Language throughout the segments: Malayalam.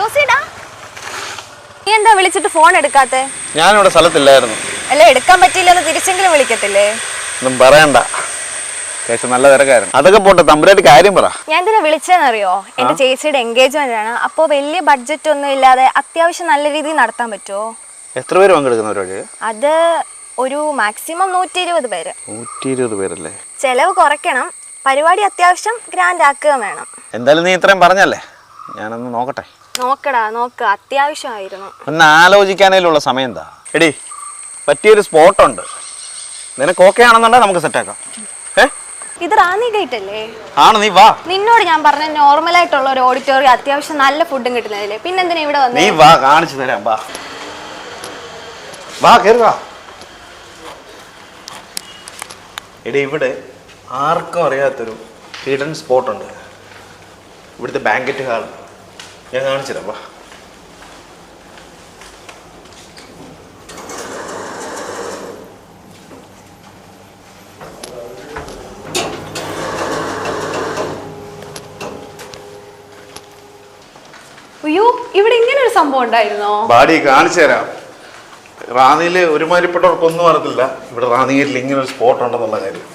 ജോസിടാ നീ എന്താ വിളിച്ചിട്ട് ഫോൺ എടുക്കാത്തെ? ഞാനിവിടെ സ്ഥലത്തില്ലായിരുന്നു. അല്ല എടുക്കാൻ പറ്റിയില്ലെന്ന് തിരിച്ചെങ്കിലും വിളിക്കത്തില്ലേ? ഒന്നും പറയണ്ട. നല്ല തിരക്കായിരുന്നു. അതൊക്കെ പോട്ടെ തമ്പുരായിട്ട് കാര്യം പറ. ഞാൻ ഇതിനെ വിളിച്ചതെന്നറിയോ എന്റെ ചേച്ചിയുടെ എൻഗേജ്മെന്റ് ആണ്. അപ്പോ വലിയ ബഡ്ജറ്റ് ഒന്നും ഇല്ലാതെ അത്യാവശ്യം നല്ല രീതിയിൽ നടത്താൻ പറ്റുമോ എത്ര പേര് പങ്കെടുക്കുന്ന പരിപാടി അത് ഒരു മാക്സിമം നൂറ്റി ഇരുപത് പേര്. നൂറ്റി ഇരുപത് പേരല്ലേ? ചെലവ് കുറയ്ക്കണം. പരിപാടി അത്യാവശ്യം ഗ്രാൻഡ് ആക്കുക വേണം. എന്തായാലും നീ ഇത്രയും പറഞ്ഞല്ലേ? ഞാനൊന്ന് നോക്കട്ടെ. നോക്കടാ നോക്ക്. അത്യാവശ്യമായിരുന്നു. ഒന്ന് ആലോചിക്കാനേലുള്ള സമയം എന്താ എടി പറ്റിയൊരു സ്പോട്ടുണ്ട്. നിനക്ക് ഓക്കെ ആണെന്നുണ്ടെങ്കിൽ നമുക്ക് സെറ്റാക്കാം ഏ? ഇത് റാന്നി ഗേറ്റ് അല്ലേ? ആണ് നീ വാ. നിന്നോട് ഞാൻ പറഞ്ഞ നോർമൽ ആയിട്ടുള്ള ഒരു ഓഡിറ്റോറിയം അത്യാവശ്യം നല്ല ഫുഡും കിട്ടുന്നതില്ലേ പിന്നെന്തിനാ ഇവിടെ നീ വാ കാണിച്ചു തരാം വാ. വാ കയറി വാ. എടി ഇവിടെ ആർക്കും അറിയാത്തൊരു ഹിഡൻ സ്പോട്ടുണ്ട് ഇവിടുത്തെ ബാങ്കറ്റ് ഹാൾ ഞാൻ കാണിച്ചു തരാം വാ. അയ്യോ ഇവിടെ ഇങ്ങനെ ഒരു സംഭവം ഉണ്ടായിരുന്നോ? ബാഡി കാണിച്ചു തരാം. റാന്നിയിൽ ഒരുമാതിരിപ്പെട്ടവർക്കൊന്നും അറിയത്തില്ല. ഇവിടെ റാന്നിയിൽ ഇങ്ങനെ ഒരു സ്പോട്ട് ഉണ്ടെന്നുള്ള കാര്യം.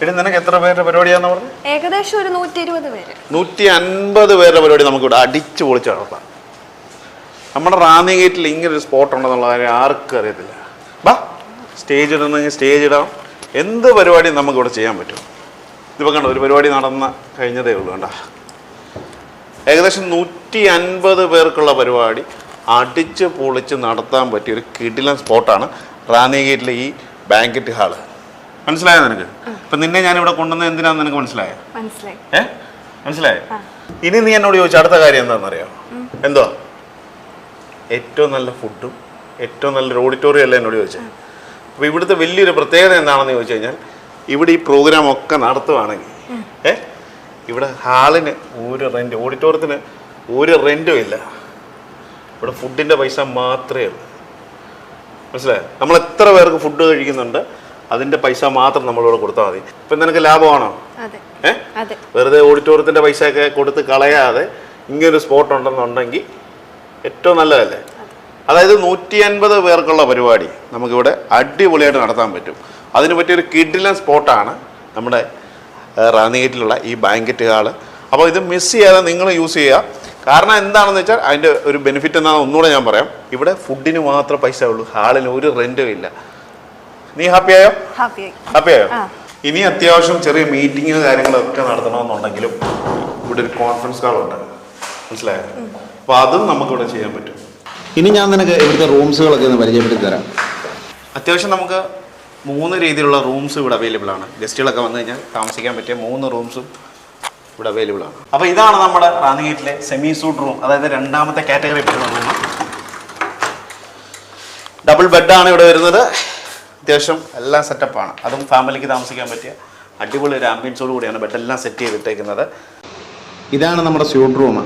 എടി നിനക്ക് എത്ര പേരുടെ പരിപാടിയാന്ന് പറഞ്ഞു? ഏകദേശം ഒരു നൂറ്റി ഇരുപത് പേര്. നൂറ്റി അൻപത് പേരുടെ പരിപാടി നമുക്കിവിടെ അടിച്ചു പൊളിച്ച് നടത്താം. നമ്മുടെ റാന്നി ഗേറ്റിൽ ഇങ്ങനെ ഒരു സ്പോട്ട് ഉണ്ടെന്നുള്ള കാര്യം ആർക്കും അറിയത്തില്ല. ബാ സ്റ്റേജ് ഇടണമെങ്കിൽ സ്റ്റേജ് ഇടാം. എന്ത് പരിപാടിയും നമുക്കിവിടെ ചെയ്യാൻ പറ്റും? ഇതിപ്പോൾ കണ്ടോ ഒരു പരിപാടി നടന്ന കഴിഞ്ഞതേ ഉള്ളൂ കണ്ട? ഏകദേശം നൂറ്റി അൻപത് പേർക്കുള്ള പരിപാടി അടിച്ച് പൊളിച്ച് നടത്താൻ പറ്റിയ ഒരു കിടിലൻ സ്പോട്ടാണ് റാന്നി ഗേറ്റിലെ ഈ ബാങ്കറ്റ് ഹാൾ മനസ്സിലായോ നിനക്ക്? ഇപ്പൊ നിന്നെ ഞാൻ ഇവിടെ കൊണ്ടുവന്നത് എന്തിനാന്ന് നിനക്ക് മനസ്സിലായോ? മനസ്സിലായി. ഏ? മനസ്സിലായോ? ഇനി നീ എന്നോട് ചോദിച്ച അടുത്ത കാര്യം എന്താണെന്നറിയോ എന്തോ ഏറ്റവും നല്ല ഫുഡും ഏറ്റവും നല്ലൊരു ഓഡിറ്റോറിയം അല്ലേ എന്നോട് ചോദിച്ചത് അപ്പോൾ ഇവിടുത്തെ വലിയൊരു പ്രത്യേകത എന്താണെന്ന് ചോദിച്ചു കഴിഞ്ഞാൽ ഇവിടെ ഈ പ്രോഗ്രാം ഒക്കെ നടത്തുവാണെങ്കിൽ ഏ? ഇവിടെ ഹാളിന് ഒരു റെന്റ് ഓഡിറ്റോറിയത്തിന് ഒരു റെന്റും ഇല്ല. ഇവിടെ ഫുഡിന്റെ പൈസ മാത്രമേ ഉള്ളൂ. മനസ്സിലായോ? നമ്മൾ എത്ര പേർക്ക് ഫുഡ് കഴിക്കുന്നുണ്ട്? അതിന്റെ പൈസ മാത്രം നമ്മളിവിടെ കൊടുത്താൽ മതി. ഇപ്പം നിനക്ക് ലാഭമാണോ? അതെ. ഓഡിറ്റോറിയത്തിന്റെ വെറുതെ ഓഡിറ്റോറിയത്തിന്റെ പൈസയൊക്കെ കൊടുത്ത് കളയാതെ ഇങ്ങനൊരു സ്പോട്ട് ഉണ്ടെന്നുണ്ടെങ്കിൽ ഏറ്റവും നല്ലതല്ലേ? അതായത് നൂറ്റി അൻപത് പേർക്കുള്ള പരിപാടി നമുക്കിവിടെ അടിപൊളിയായിട്ട് നടത്താൻ പറ്റും. അതിന് പറ്റിയൊരു കിഡിലൻ സ്പോട്ടാണ് നമ്മുടെ റാന്നിഗേറ്റിലുള്ള ഈ ബാങ്കറ്റ് ഹാൾ. അപ്പോൾ ഇത് മിസ് ചെയ്യാതെ നിങ്ങൾ യൂസ് ചെയ്യുക. കാരണം എന്താണെന്ന് വെച്ചാൽ അതിന്റെ ഒരു ബെനിഫിറ്റ് എന്താണെന്ന് ഒന്നുകൂടെ ഞാൻ പറയാം. ഇവിടെ ഫുഡിന് മാത്രം പൈസ ഉള്ളൂ. ഹാളിന് ഒരു റെന്റും ഇല്ല. നീ ഹാപ്പിയായോ ഹാപ്പിയായി. ഇനി അത്യാവശ്യം ചെറിയ മീറ്റിംഗ് കാര്യങ്ങളൊക്കെ നടത്തണമെന്നുണ്ടെങ്കിലും ഇവിടെ ഒരു കോൺഫറൻസ് കാൾ ഉണ്ട്. മനസ്സിലായോ? അപ്പൊ അതും നമുക്ക് ഇവിടെ ചെയ്യാൻ പറ്റും. ഇനി ഞാൻ നിനക്ക് ഇവിടുത്തെ റൂംസുകളൊക്കെ ഒന്ന് പരിചയപ്പെടുത്തി തരാം. അത്യാവശ്യം നമുക്ക് മൂന്ന് രീതിയിലുള്ള റൂംസ് ഇവിടെ അവൈലബിൾ ആണ്. ഗസ്റ്റുകളൊക്കെ വന്നു കഴിഞ്ഞാൽ താമസിക്കാൻ പറ്റിയ മൂന്ന് റൂംസും ഇവിടെ അവൈലബിൾ ആണ്. അപ്പോൾ ഇതാണ് നമ്മുടെ റാന്നിഗേറ്റിലെ സെമി സൂട്ട് റൂം അതായത് രണ്ടാമത്തെ കാറ്റഗറി ഡബിൾ ബെഡാണ് ഇവിടെ വരുന്നത്. അത്യാവശ്യം എല്ലാം സെറ്റപ്പാണ് അതും ഫാമിലിക്ക് താമസിക്കാൻ പറ്റിയ അടിപൊളി ഒരു ആംബിയൻസോട് കൂടിയാണ് ബെഡെല്ലാം സെറ്റ് ചെയ്തിട്ടേക്കുന്നത്. ഇതാണ് നമ്മുടെ സ്യൂട്ട് റൂം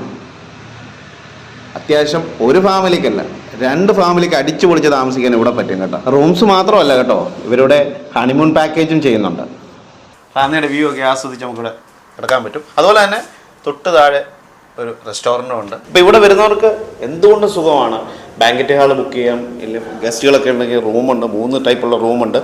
അത്യാവശ്യം ഒരു ഫാമിലിക്കല്ല രണ്ട് ഫാമിലിക്ക് അടിച്ചു പൊളിച്ച് താമസിക്കാൻ ഇവിടെ പറ്റും കേട്ടോ. റൂംസ് മാത്രമല്ല കേട്ടോ ഇവരുടെ ഹണിമൂൺ പാക്കേജും ചെയ്യുന്നുണ്ട്. റാന്നിയുടെ വ്യൂ ഒക്കെ ആസ്വദിച്ച് നമുക്കിവിടെ കിടക്കാൻ പറ്റും. അതുപോലെ തന്നെ തൊട്ട് താഴെ ഒരു റെസ്റ്റോറന്റും ഉണ്ട്. ഇപ്പോൾ ഇവിടെ വരുന്നവർക്ക് എന്തുകൊണ്ട് സുഖമാണ്? ബാങ്കറ്റ് ഹാൾ ബുക്ക് ചെയ്യാം ഗസ്റ്റുകളൊക്കെ ഉണ്ടെങ്കിൽ റൂമുണ്ട് മൂന്ന് ടൈപ്പുള്ള റൂമുണ്ട്.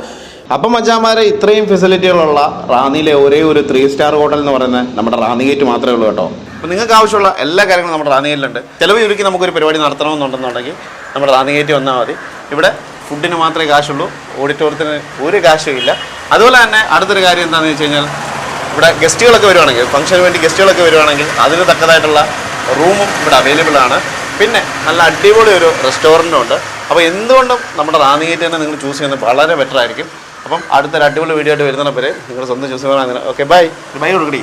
അപ്പം മച്ചാമാരെ ഇത്രയും ഫെസിലിറ്റികളുള്ള റാന്നിയിലെ ഒരേ ഒരു ത്രീ സ്റ്റാർ ഹോട്ടൽ എന്ന് പറയുന്നത് നമ്മുടെ റാന്നി ഗേറ്റ് മാത്രമേ ഉള്ളൂ കേട്ടോ. അപ്പം നിങ്ങൾക്ക് ആവശ്യമുള്ള എല്ലാ കാര്യങ്ങളും നമ്മുടെ റാന്നിയിലുണ്ട് ചിലവ് ചുരുക്കി നമുക്കൊരു പരിപാടി നടത്തണമെന്നുണ്ടെന്നുണ്ടെങ്കിൽ നമ്മുടെ റാന്നി ഗേറ്റ് വന്നാൽ മതി. ഇവിടെ ഫുഡിന് മാത്രമേ കാശുള്ളൂ ഓഡിറ്റോറിയത്തിന് ഒരു കാശും ഇല്ല. അതുപോലെ തന്നെ അടുത്തൊരു കാര്യം എന്താണെന്ന് വെച്ച് കഴിഞ്ഞാൽ ഇവിടെ ഗസ്റ്റുകളൊക്കെ വരുവാണെങ്കിൽ ഫംഗ്ഷന് വേണ്ടി ഗസ്റ്റുകളൊക്കെ വരുവാണെങ്കിൽ അതിന് തക്കതായിട്ടുള്ള റൂമും ഇവിടെ അവൈലബിൾ ആണ്. പിന്നെ നല്ല അടിപൊളി ഒരു റെസ്റ്റോറന്റും ഉണ്ട് അപ്പോൾ എന്തുകൊണ്ടും നമ്മുടെ റാന്നികേറ്റ് തന്നെ നിങ്ങൾ ചൂസ് ചെയ്യുന്നത് വളരെ ബെറ്റർ ആയിരിക്കും. അപ്പം അടുത്തൊരു അടിപൊളി വീഡിയോ ആയിട്ട് വരുന്നതിനെ പേര് നിങ്ങൾ സ്വന്തം ചൂസ് ചെയ്യാൻ ഓക്കെ ബൈ ബൈ കൊടുക്കടി.